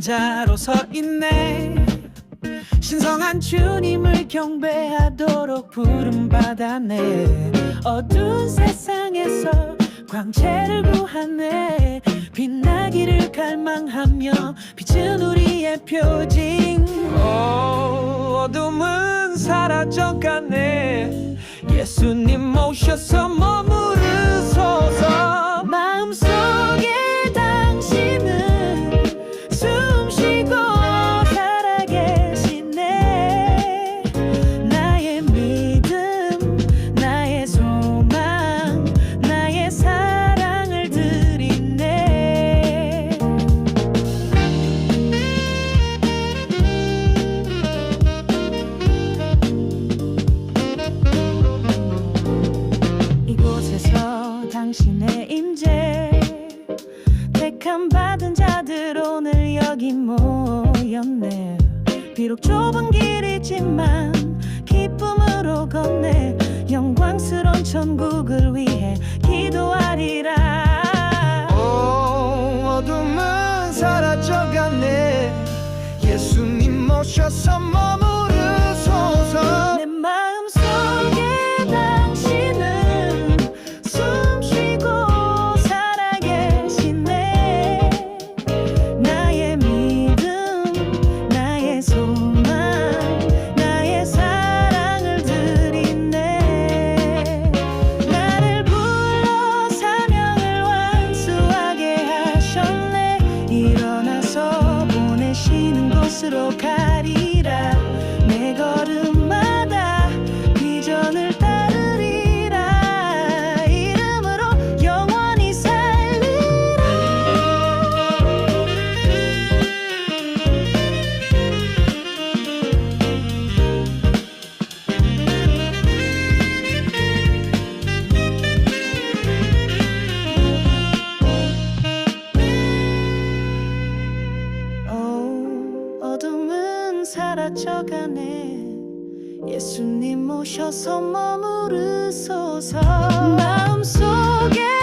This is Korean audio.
자로 서 있네. 신성한 주님을 경배하도록 부름받았네. 어두운 세상에서 광채를 구하네. 빛나기를 갈망하며 빛은 우리의 표징. 오, 어둠은 사라져가네. 예수님 오셔서 머무 당신의 임재. 택함 받은 자들 오늘 여기 모였네. 비록 좁은 길이지만 기쁨으로 걷네. 영광스러운 천국을 위해 기도하리라. 오, 어둠은 사라져가네. 예수님 머무르소서 사라져가네. 예수님 오셔서 머무르소서. 마음속에